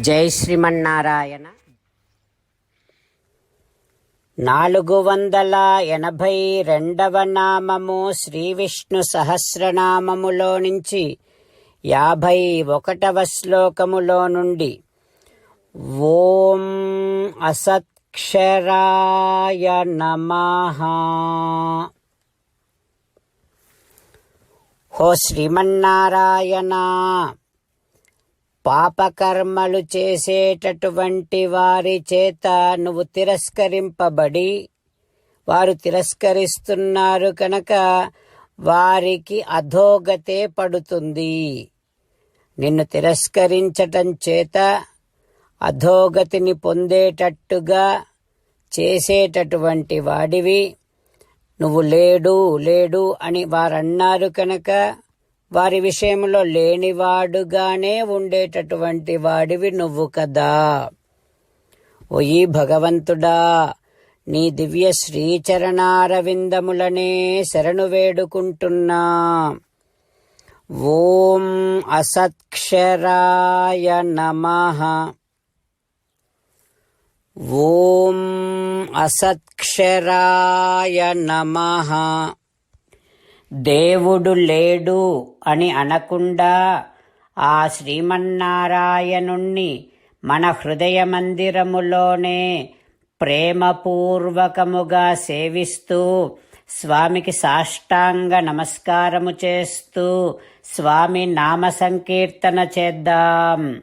జై శ్రీమన్నారాయణ. నాలుగు వందల ఎనభై రెండవ నామము శ్రీ విష్ణు సహస్రనామములో నుంచి యాభై ఒకటవ శ్లోకములో నుండి ఓం అసత్క్షరాయ నమః. హో శ్రీమన్నారాయణ. పాపకర్మలు చేసేటటువంటి వారి చేత నువ్వు తిరస్కరింపబడి వారు తిరస్కరిస్తున్నారు కనుక వారికి అధోగతే పడుతుంది. నిన్ను తిరస్కరించటం చేత అధోగతిని పొందేటట్టుగా చేసేటటువంటి వాడివి. నువ్వు లేడు లేడు అని వారన్నారు కనుక వారి విషయంలో లేనివాడుగానే ఉండేటటువంటి వాడివి నువ్వు కదా. ఓయి భగవంతుడా నీ దివ్య శ్రీచరణారవిందములనే శరణు వేడుకుంటున్నా. ఓం అసత్క్షరాయ నమః. ఓం అసత్క్షరాయ నమః. దేవుడు లేడు అని అనకుండా ఆ శ్రీమన్నారాయణుణ్ణి మన హృదయ మందిరములోనే ప్రేమపూర్వకముగా సేవిస్తూ స్వామికి సాష్టాంగ నమస్కారము చేస్తూ స్వామి నామ సంకీర్తన చేద్దాం.